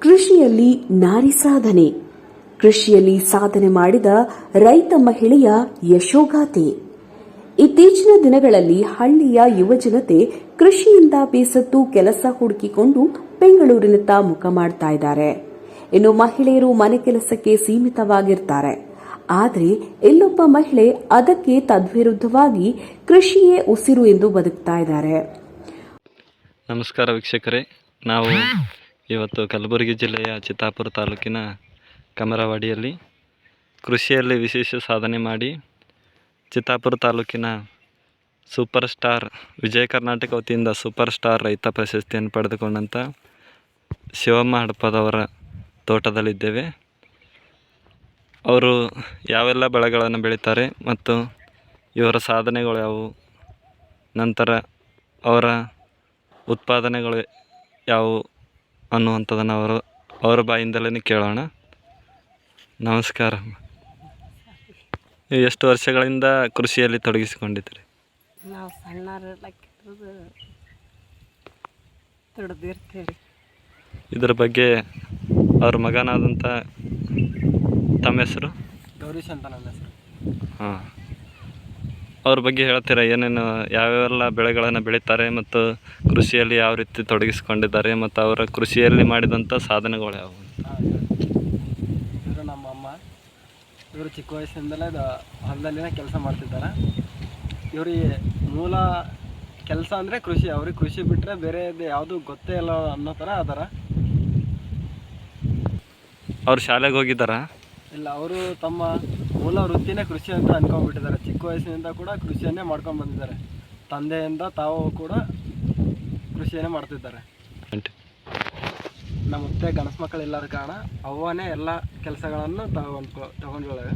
ಕೃಷಿಯಲ್ಲಿ ನಾರಿ ಸಾಧನೆ. ಕೃಷಿಯಲ್ಲಿ ಸಾಧನೆ ಮಾಡಿದ ರೈತ ಮಹಿಳೆಯ ಯಶೋಗಾಥೆ. ಇತ್ತೀಚಿನ ದಿನಗಳಲ್ಲಿ ಹಳ್ಳಿಯ ಯುವಜನತೆ ಕೃಷಿಯಿಂದ ಬೇಸತ್ತು ಕೆಲಸ ಹುಡುಕಿಕೊಂಡು ಬೆಂಗಳೂರಿನತ್ತ ಮುಖ ಮಾಡ್ತಾ ಇದ್ದಾರೆ. ಇನ್ನು ಮಹಿಳೆಯರು ಮನೆ ಕೆಲಸಕ್ಕೆ ಸೀಮಿತವಾಗಿರ್ತಾರೆ. ಆದರೆ ಇಲ್ಲೊಬ್ಬ ಮಹಿಳೆ ಅದಕ್ಕೆ ತದ್ವಿರುದ್ಧವಾಗಿ ಕೃಷಿಯೇ ಉಸಿರು ಎಂದು ಬದುಕ್ತಾ ಇದ್ದಾರೆ. ನಮಸ್ಕಾರ ವೀಕ್ಷಕರೇ. ನಾವು ಇವತ್ತು ಕಲಬುರಗಿ ಜಿಲ್ಲೆಯ ಚಿತ್ತಾಪುರ ತಾಲೂಕಿನ ಕಮರವಾಡಿಯಲ್ಲಿ ಕೃಷಿಯಲ್ಲಿ ವಿಶೇಷ ಸಾಧನೆ ಮಾಡಿ ಚಿತ್ತಾಪುರ ತಾಲೂಕಿನ ಸೂಪರ್ ಸ್ಟಾರ್, ವಿಜಯ ಕರ್ನಾಟಕ ವತಿಯಿಂದ ಸೂಪರ್ ಸ್ಟಾರ್ ರೈತ ಪ್ರಶಸ್ತಿಯನ್ನು ಪಡೆದುಕೊಂಡಂಥ ಶಿವಮ್ಮ ಹಡಪದವರ ತೋಟದಲ್ಲಿದ್ದೇವೆ. ಅವರು ಯಾವೆಲ್ಲ ಬೆಳೆಗಳನ್ನು ಬೆಳೀತಾರೆ ಮತ್ತು ಇವರ ಸಾಧನೆಗಳು ಯಾವುವು, ನಂತರ ಅವರ ಉತ್ಪಾದನೆಗಳು ಯಾವುವು ಅನ್ನುವಂಥದ್ದನ್ನು ಅವರು ಅವರ ಬಾಯಿಂದಲೇ ಕೇಳೋಣ. ನಮಸ್ಕಾರ. ನೀವು ಎಷ್ಟು ವರ್ಷಗಳಿಂದ ಕೃಷಿಯಲ್ಲಿ ತೊಡಗಿಸಿಕೊಂಡಿದ್ದೀರಿ? ನಾವು ಸಣ್ಣ ಇದರ ಬಗ್ಗೆ ಅವ್ರ ಮಗನಾದಂಥ ತಮ್ಮ ಹೆಸರು? ಗೌರೀಶ್ ಅಂತ ನನ್ನ ಹೆಸರು. ಹಾಂ. ಅವ್ರ ಬಗ್ಗೆ ಹೇಳ್ತೀರಾ? ಏನೇನು ಯಾವ್ಯಾವೆಲ್ಲ ಬೆಳೆಗಳನ್ನು ಬೆಳೀತಾರೆ ಮತ್ತು ಕೃಷಿಯಲ್ಲಿ ಯಾವ ರೀತಿ ತೊಡಗಿಸಿಕೊಂಡಿದ್ದಾರೆ ಮತ್ತು ಅವರ ಕೃಷಿಯಲ್ಲಿ ಮಾಡಿದಂಥ ಸಾಧನೆಗಳು ಯಾವುವು? ಇವರು ನಮ್ಮ ಅಮ್ಮ. ಇವರು ಚಿಕ್ಕ ವಯಸ್ಸಿಂದಲೇ ಹೊಲದಲ್ಲಿನ ಕೆಲಸ ಮಾಡ್ತಿದ್ದಾರೆ. ಇವರಿಗೆ ಮೂಲ ಕೆಲಸ ಅಂದರೆ ಕೃಷಿ. ಅವ್ರಿಗೆ ಕೃಷಿ ಬಿಟ್ಟರೆ ಬೇರೆ ಯಾವುದು ಗೊತ್ತೇ ಇಲ್ಲ ಅನ್ನೋ ಥರ ಅದರ. ಅವ್ರು ಶಾಲೆಗೆ ಹೋಗಿದ್ದಾರಾ? ಇಲ್ಲ ಅವರು ತಮ್ಮ ಮೂಲ ವೃತ್ತಿನೇ ಕೃಷಿ ಅಂತ ಅನ್ಕೊಂಡ್ಬಿಟ್ಟಿದ್ದಾರೆ. ಚಿಕ್ಕ ವಯಸ್ಸಿನಿಂದ ಕೂಡ ಕೃಷಿಯನ್ನೇ ಮಾಡ್ಕೊಂಡು ಬಂದಿದ್ದಾರೆ. ತಂದೆಯಿಂದ ತಾವು ಕೂಡ ಕೃಷಿಯನ್ನೇ ಮಾಡ್ತಿದ್ದಾರೆ. ನಮ್ಮ ಮುತ್ತೆ ಗಣಸ್ ಮಕ್ಕಳು ಇಲ್ಲದ ಕಾರಣ ಅವ್ವನೇ ಎಲ್ಲ ಕೆಲಸಗಳನ್ನು ತಗೊಂಡ್ಕೊ ತಗೊಂಡ್ಕೊಳ್ಳೆ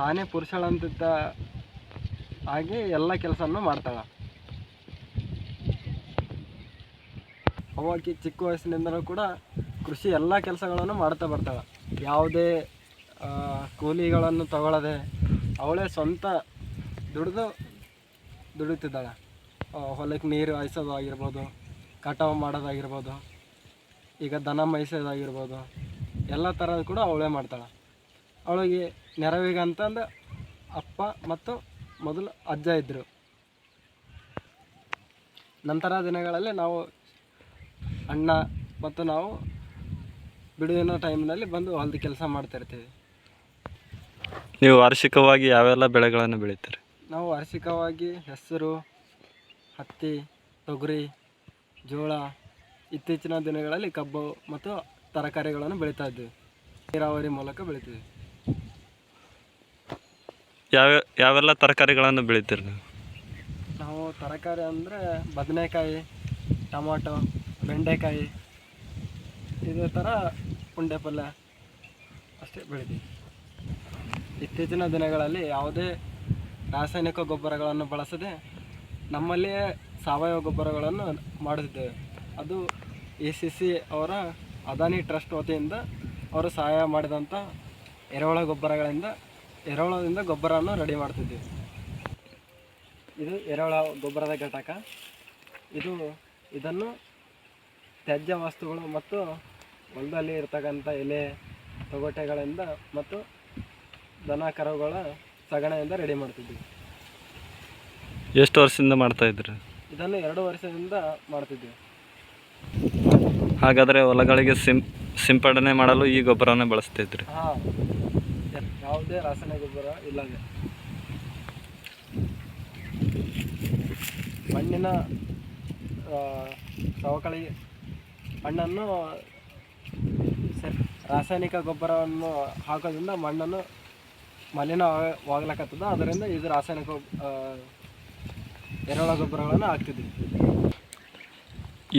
ತಾನೇ ಪುರುಷಳಂತಿದ್ದ ಹಾಗೆ ಎಲ್ಲ ಕೆಲಸನೂ ಮಾಡ್ತಾಳ. ಅವಾಕಿ ಚಿಕ್ಕ ವಯಸ್ಸಿನಿಂದಲೂ ಕೂಡ ಕೃಷಿ ಎಲ್ಲ ಕೆಲಸಗಳನ್ನು ಮಾಡ್ತಾ ಬರ್ತಾಳೆ. ಯಾವುದೇ ಕೂಲಿಗಳನ್ನು ತಗೊಳ್ಳದೆ ಅವಳೇ ಸ್ವಂತ ದುಡಿದು ದುಡಿತಿದ್ದಾಳೆ. ಹೊಲಕ್ಕೆ ನೀರು ಹಾಯಿಸೋದು ಆಗಿರ್ಬೋದು ಕಟಾವು ಮಾಡೋದಾಗಿರ್ಬೋದು, ಈಗ ದನ ಮೇಯಿಸೋದಾಗಿರ್ಬೋದು, ಎಲ್ಲ ಥರದ ಕೂಡ ಅವಳೇ ಮಾಡ್ತಾಳೆ. ಅವಳಿಗೆ ನೆರವಿಗೆ ಅಂತಂದು ಅಪ್ಪ ಮತ್ತು ಮೊದಲು ಅಜ್ಜ ಇದ್ದರು ನಂತರ ದಿನಗಳಲ್ಲಿ ನಾವು ಅಣ್ಣ ಮತ್ತು ನಾವು ಬಿಡುವಿನ ಟೈಮ್ನಲ್ಲಿ ಬಂದು ಹೊಲದ ಕೆಲಸ ಮಾಡ್ತಿರ್ತೀವಿ. ನೀವು ವಾರ್ಷಿಕವಾಗಿ ಯಾವೆಲ್ಲ ಬೆಳೆಗಳನ್ನು ಬೆಳೀತೀರಿ ನಾವು ವಾರ್ಷಿಕವಾಗಿ ಹೆಸರು ಹತ್ತಿ ತೊಗರಿ ಜೋಳ ಇತ್ತೀಚಿನ ದಿನಗಳಲ್ಲಿ ಕಬ್ಬು ಮತ್ತು ತರಕಾರಿಗಳನ್ನು ಬೆಳೀತಾ ಇದ್ದೀವಿ. ನೀರಾವರಿ ಮೂಲಕ ಬೆಳಿತೀವಿ. ಯಾವ ಯಾವೆಲ್ಲ ತರಕಾರಿಗಳನ್ನು ಬೆಳಿತೀರಿ ನೀವು? ನಾವು ತರಕಾರಿ ಅಂದರೆ ಬದನೆಕಾಯಿ ಟೊಮಾಟೊ ಬೆಂಡೆಕಾಯಿ ಇದೇ ಥರ ಪುಂಡೆ ಪಲ್ಯ ಅಷ್ಟೇ ಬೆಳಿತೀವಿ. ಇತ್ತೀಚಿನ ದಿನಗಳಲ್ಲಿ ಯಾವುದೇ ರಾಸಾಯನಿಕ ಗೊಬ್ಬರಗಳನ್ನು ಬಳಸದೆ ನಮ್ಮಲ್ಲಿಯೇ ಸಾವಯವ ಗೊಬ್ಬರಗಳನ್ನು ಮಾಡುತ್ತಿದ್ದೇವೆ. ಅದು ಎ ಸಿ ಸಿ ಅವರ ಅದಾನಿ ಟ್ರಸ್ಟ್ ವತಿಯಿಂದ ಅವರು ಸಹಾಯ ಮಾಡಿದಂಥ ಎರೆಹುಳ ಗೊಬ್ಬರಗಳಿಂದ, ಎರೆಹುಳದಿಂದ ಗೊಬ್ಬರವನ್ನು ರೆಡಿ ಮಾಡ್ತಿದ್ದೀವಿ ಇದು ಎರೆಹುಳ ಗೊಬ್ಬರದ ಘಟಕ. ಇದು, ಇದನ್ನು ತ್ಯಾಜ್ಯ ವಸ್ತುಗಳು ಮತ್ತು ಹೊಲದಲ್ಲಿ ಇರ್ತಕ್ಕಂಥ ಎಲೆ, ತೊಗಟೆಗಳಿಂದ ಮತ್ತು ದನ ಕರುಗಳ ಸಗಣಿಯಿಂದ ರೆಡಿ ಮಾಡ್ತಿದ್ವಿ. ಎಷ್ಟು ವರ್ಷದಿಂದ ಮಾಡ್ತಾ ಇದ್ರಿ ಇದನ್ನು ಎರಡು ವರ್ಷದಿಂದ ಮಾಡ್ತಿದ್ವಿ. ಹಾಗಾದರೆ ಹೊಲಗಳಿಗೆ ಸಿಂ ಸಿಂಪಡಣೆ ಮಾಡಲು ಈ ಗೊಬ್ಬರನೇ ಬಳಸ್ತಿದ್ರಿ ಹಾಂ ಯಾವುದೇ ರಾಸಾಯನಿಕ ಗೊಬ್ಬರ ಇಲ್ಲದೆ ಮಣ್ಣಿನ ಸವಕಳಿ ಮಣ್ಣನ್ನು ಸರಿ ರಾಸಾಯನಿಕ ಗೊಬ್ಬರವನ್ನು ಹಾಕೋದ್ರಿಂದ ಮಣ್ಣನ್ನು ಮಲಿನವಾಗ್ಲಕತ್ತದ ಅದರಿಂದ ಇದು ರಾಸಾಯನಿಕ ಎರೆಹುಳ ಗೊಬ್ಬರಗಳನ್ನು ಹಾಕ್ತಿದ್ವಿ.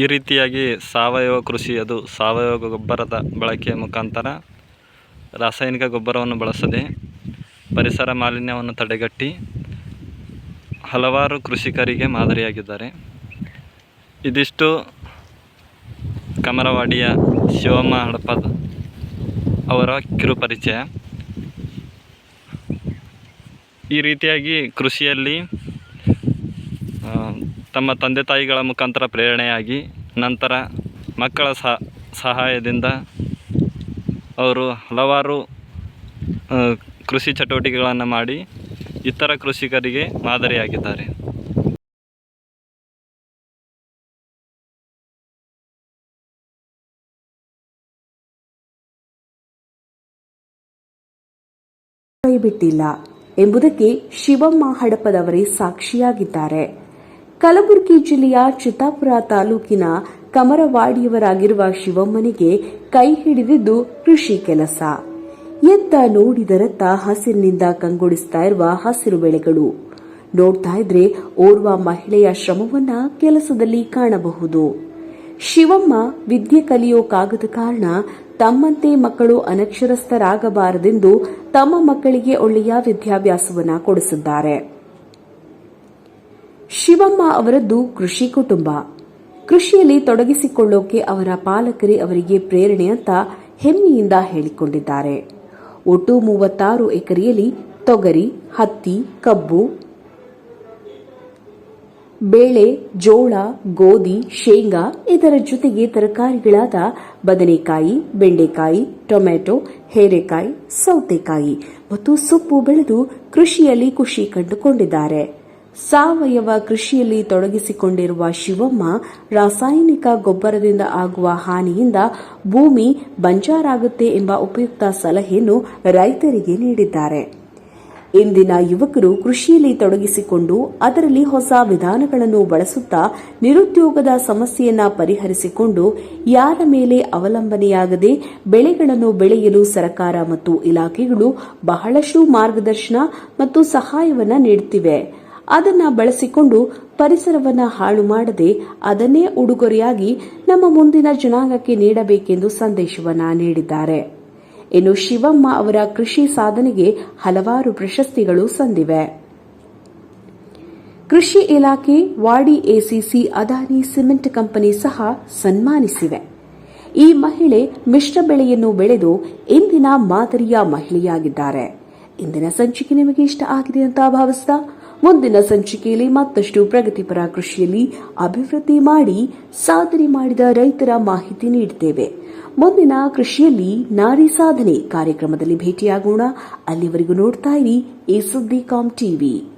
ಈ ರೀತಿಯಾಗಿ ಸಾವಯವ ಕೃಷಿ, ಅದು ಸಾವಯವ ಗೊಬ್ಬರದ ಬಳಕೆಯ ಮುಖಾಂತರ ರಾಸಾಯನಿಕ ಗೊಬ್ಬರವನ್ನು ಬಳಸದೆ ಪರಿಸರ ಮಾಲಿನ್ಯವನ್ನು ತಡೆಗಟ್ಟಿ ಹಲವಾರು ಕೃಷಿಕರಿಗೆ ಮಾದರಿಯಾಗಿದ್ದಾರೆ. ಇದಿಷ್ಟು ಕಮರವಾಡಿಯ ಶಿವಮ್ಮ ಹಡಪದ ಅವರ ಕಿರು ಪರಿಚಯ ಈ ರೀತಿಯಾಗಿ ಕೃಷಿಯಲ್ಲಿ ತಮ್ಮ ತಂದೆ ತಾಯಿಗಳ ಮುಖಾಂತರ ಪ್ರೇರಣೆಯಾಗಿ ನಂತರ ಮಕ್ಕಳ ಸಹ, ಸಹಾಯದಿಂದ ಅವರು ಹಲವಾರು ಕೃಷಿ ಚಟುವಟಿಕೆಗಳನ್ನು ಮಾಡಿ ಇತರ ಕೃಷಿಕರಿಗೆ ಮಾದರಿಯಾಗಿದ್ದಾರೆ. ಕೈಬಿಟ್ಟಿಲ್ಲ ಎಂಬುದಕ್ಕೆ ಶಿವಮ್ಮ ಹಡಪದವರೇ ಸಾಕ್ಷಿಯಾಗಿದ್ದಾರೆ. ಕಲಬುರಗಿ ಜಿಲ್ಲೆಯ ಚಿತ್ತಾಪುರ ತಾಲೂಕಿನ ಕಮರವಾಡಿಯವರಾಗಿರುವ ಶಿವಮ್ಮನಿಗೆ ಕೈ ಹಿಡಿದಿದ್ದು ಕೃಷಿ ಕೆಲಸ. ಎತ್ತ ನೋಡಿದರತ್ತ ಹಸಿರಿನಿಂದ ಕಂಗೊಳಿಸ್ತಾ ಇರುವ ಹಸಿರು ಬೆಳೆಗಳು. ನೋಡ್ತಾ ಇದ್ರೆ ಓರ್ವ ಮಹಿಳೆಯ ಶ್ರಮವನ್ನ ಕೆಲಸದಲ್ಲಿ ಕಾಣಬಹುದು. ಶಿವಮ್ಮ ವಿದ್ಯೆ ಕಲಿಯೋಕಾಗದ ಕಾರಣ ತಮ್ಮಂತೆ ಮಕ್ಕಳು ಅನಕ್ಷರಸ್ಥರಾಗಬಾರದೆಂದು ತಮ್ಮ ಮಕ್ಕಳಿಗೆ ಒಳ್ಳೆಯ ವಿದ್ಯಾಭ್ಯಾಸವನ್ನ ಕೊಡಿಸಿದ್ದಾರೆ. ಶಿವಮ್ಮ ಅವರದ್ದು ಕೃಷಿ ಕುಟುಂಬ. ಕೃಷಿಯಲ್ಲಿ ತೊಡಗಿಸಿಕೊಳ್ಳೋಕೆ ಅವರ ಪಾಲಕರೇ ಅವರಿಗೆ ಪ್ರೇರಣೆ ಅಂತ ಹೆಮ್ಮೆಯಿಂದ ಹೇಳಿಕೊಂಡಿದ್ದಾರೆ. ಒಟ್ಟು ಮೂವತ್ತಾರು ಎಕರೆಯಲ್ಲಿ ತೊಗರಿ, ಹತ್ತಿ, ಕಬ್ಬು ಬೇಳೆ, ಜೋಳ, ಗೋಧಿ, ಶೇಂಗಾ, ಇದರ ಜೊತೆಗೆ ತರಕಾರಿಗಳಾದ ಬದನೆಕಾಯಿ, ಬೆಂಡೆಕಾಯಿ ಟೊಮೆಟೊ ಹೇರೆಕಾಯಿ, ಸೌತೆಕಾಯಿ ಮತ್ತು ಸೊಪ್ಪು ಬೆಳೆದು ಕೃಷಿಯಲ್ಲಿ ಖುಷಿ ಕಂಡುಕೊಂಡಿದ್ದಾರೆ. ಸಾವಯವ ಕೃಷಿಯಲ್ಲಿ ತೊಡಗಿಸಿಕೊಂಡಿರುವ ಶಿವಮ್ಮ ರಾಸಾಯನಿಕ ಗೊಬ್ಬರದಿಂದ ಆಗುವ ಹಾನಿಯಿಂದ ಭೂಮಿ ಬಂಜಾರಾಗುತ್ತೆ ಎಂಬ ಉಪಯುಕ್ತ ಸಲಹೆಯನ್ನು ರೈತರಿಗೆ ನೀಡಿದ್ದಾರೆ. ಇಂದಿನ ಯುವಕರು ಕೃಷಿಯಲ್ಲಿ ತೊಡಗಿಸಿಕೊಂಡು ಅದರಲ್ಲಿ ಹೊಸ ವಿಧಾನಗಳನ್ನು ಬಳಸುತ್ತಾ ನಿರುದ್ಯೋಗದ ಸಮಸ್ಯೆಯನ್ನ ಪರಿಹರಿಸಿಕೊಂಡು ಯಾರ ಮೇಲೆ ಅವಲಂಬನೆಯಾಗದೆ ಬೆಳೆಗಳನ್ನು ಬೆಳೆಯಲು ಸರ್ಕಾರ ಮತ್ತು ಇಲಾಖೆಗಳು ಬಹಳಷ್ಟು ಮಾರ್ಗದರ್ಶನ ಮತ್ತು ಸಹಾಯವನ್ನು ನೀಡುತ್ತಿವೆ. ಅದನ್ನ ಬಳಸಿಕೊಂಡು ಪರಿಸರವನ್ನ ಹಾಳು ಮಾಡದೆ ಅದನ್ನೇ ಉಡುಗೊರೆಯಾಗಿ ನಮ್ಮ ಮುಂದಿನ ಜನಾಂಗಕ್ಕೆ ನೀಡಬೇಕೆಂದು ಸಂದೇಶವನ್ನ ನೀಡಿದ್ದಾರೆ. ಇನ್ನು ಶಿವಮ್ಮ ಅವರ ಕೃಷಿ ಸಾಧನೆಗೆ ಹಲವಾರು ಪ್ರಶಸ್ತಿಗಳು ಸಂದಿವೆ. ಕೃಷಿ ಇಲಾಖೆ, Wadi ACC, Adani cement company ಸಹ ಸನ್ಮಾನಿಸಿವೆ. ಈ ಮಹಿಳೆ ಮಿಶ್ರ ಬೆಳೆಯನ್ನು ಬೆಳೆದು ಇಂದಿನ ಮಾದರಿಯ ಮಹಿಳೆಯಾಗಿದ್ದಾರೆ. ಇಂದಿನ ಸಂಚಿಕೆ ನಿಮಗೆ ಇಷ್ಟ ಆಗಿದೆ ಅಂತ ಭಾವಿಸ್ತಾ ಮುಂದಿನ ಸಂಚಿಕೆಯಲ್ಲಿ ಮತ್ತಷ್ಟು ಪ್ರಗತಿಪರ ಕೃಷಿಯಲ್ಲಿ ಅಭಿವೃದ್ಧಿ ಮಾಡಿ ಸಾಧನೆ ಮಾಡಿದ ರೈತರ ಮಾಹಿತಿ ನೀಡುತ್ತೇವೆ ಮುಂದಿನ ಕೃಷಿಯಲ್ಲಿ ನಾರಿ ಸಾಧನೆ ಕಾರ್ಯಕ್ರಮದಲ್ಲಿ ಭೇಟಿಯಾಗೋಣ. ಅಲ್ಲಿವರೆಗೂ ನೋಡ್ತಾ ಇರಿ ಈ ಸುದ್ದಿ ಕಾಮ್ ಟಿವಿ.